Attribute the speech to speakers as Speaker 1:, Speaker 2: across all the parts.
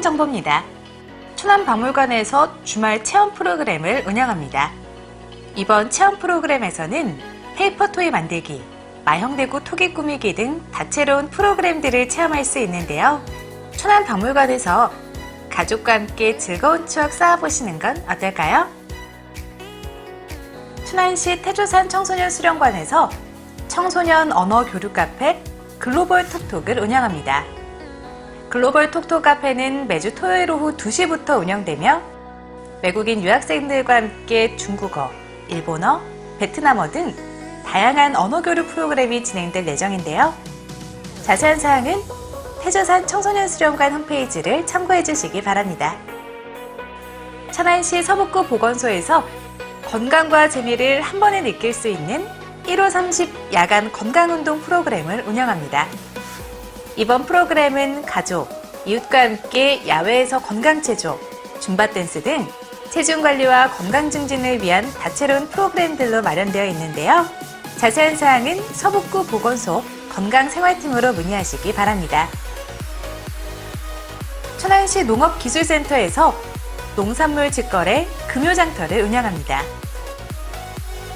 Speaker 1: 여행 정보입니다. 천안 박물관에서 주말 체험 프로그램을 운영합니다. 이번 체험 프로그램에서는 페이퍼 토이 만들기, 마형대구 토기 꾸미기 등 다채로운 프로그램들을 체험할 수 있는데요. 천안 박물관에서 가족과 함께 즐거운 추억 쌓아보시는 건 어떨까요? 천안시 태조산 청소년 수련관에서 청소년 언어 교류 카페 글로벌 톡톡을 운영합니다. 글로벌 톡톡 카페는 매주 토요일 오후 2시부터 운영되며 외국인 유학생들과 함께 중국어, 일본어, 베트남어 등 다양한 언어 교류 프로그램이 진행될 예정인데요. 자세한 사항은 태조산 청소년 수련관 홈페이지를 참고해 주시기 바랍니다. 천안시 서북구 보건소에서 건강과 재미를 한 번에 느낄 수 있는 1호 30 야간 건강운동 프로그램을 운영합니다. 이번 프로그램은 가족, 이웃과 함께 야외에서 건강체조, 줌바댄스 등 체중 관리와 건강 증진을 위한 다채로운 프로그램들로 마련되어 있는데요. 자세한 사항은 서북구 보건소 건강생활팀으로 문의하시기 바랍니다. 천안시 농업기술센터에서 농산물 직거래 금요장터를 운영합니다.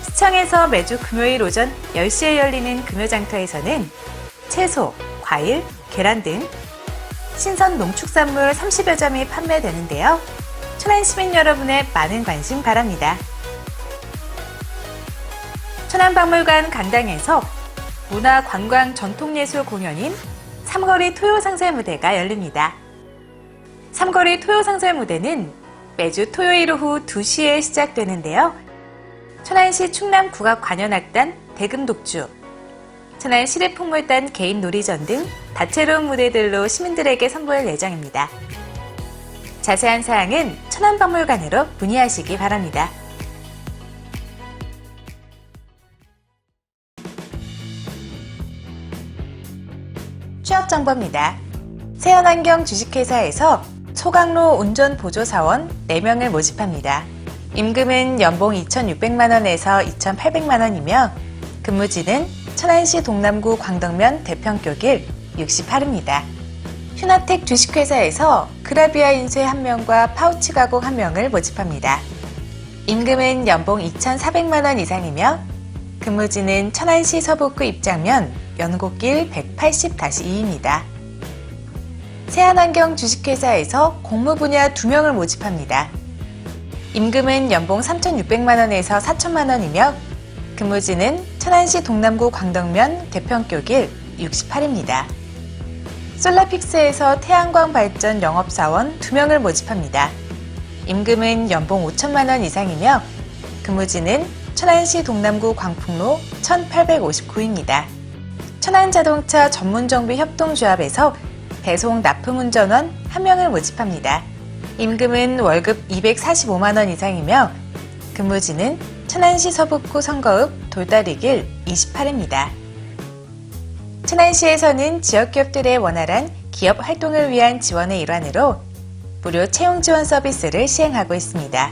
Speaker 1: 시청에서 매주 금요일 오전 10시에 열리는 금요장터에서는 채소, 과일, 계란 등 신선 농축산물 30여 점이 판매되는데요. 천안 시민 여러분의 많은 관심 바랍니다. 천안박물관 강당에서 문화 관광 전통예술 공연인 삼거리 토요상설 무대가 열립니다. 삼거리 토요상설 무대는 매주 토요일 오후 2시에 시작되는데요. 천안시 충남 국악관현악단 대금독주, 천안 시립폭물단 개인 놀이전 등 다채로운 무대들로 시민들에게 선보일 예정입니다. 자세한 사항은 천안박물관으로 문의하시기 바랍니다. 취업 정보입니다. 세연환경 주식회사에서 소강로 운전보조사원 4명을 모집합니다. 임금은 연봉 2,600만원에서 2,800만원이며 근무지는 천안시 동남구 광덕면 대평교 길 68입니다. 휴나텍 주식회사에서 그라비아 인쇄 1명과 파우치 가공 1명을 모집합니다. 임금은 연봉 2,400만원 이상이며 근무지는 천안시 서북구 입장면 연곡길 180-2입니다. 세안환경 주식회사에서 공무 분야 2명을 모집합니다. 임금은 연봉 3,600만원에서 4천만원이며 근무지는 천안시 동남구 광덕면 대평교 길 68입니다. 솔라픽스에서 태양광 발전 영업사원 2명을 모집합니다. 임금은 연봉 5천만 원 이상이며 근무지는 천안시 동남구 광풍로 1859입니다. 천안자동차 전문정비 협동조합에서 배송 납품운전원 1명을 모집합니다. 임금은 월급 245만 원 이상이며 근무지는 천안시 서북구 선거읍 돌다리길 28입니다. 천안시에서는 지역 기업들의 원활한 기업 활동을 위한 지원의 일환으로 무료 채용 지원 서비스를 시행하고 있습니다.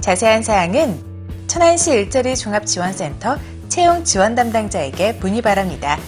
Speaker 1: 자세한 사항은 천안시 일자리 종합지원센터 채용 지원 담당자에게 문의 바랍니다.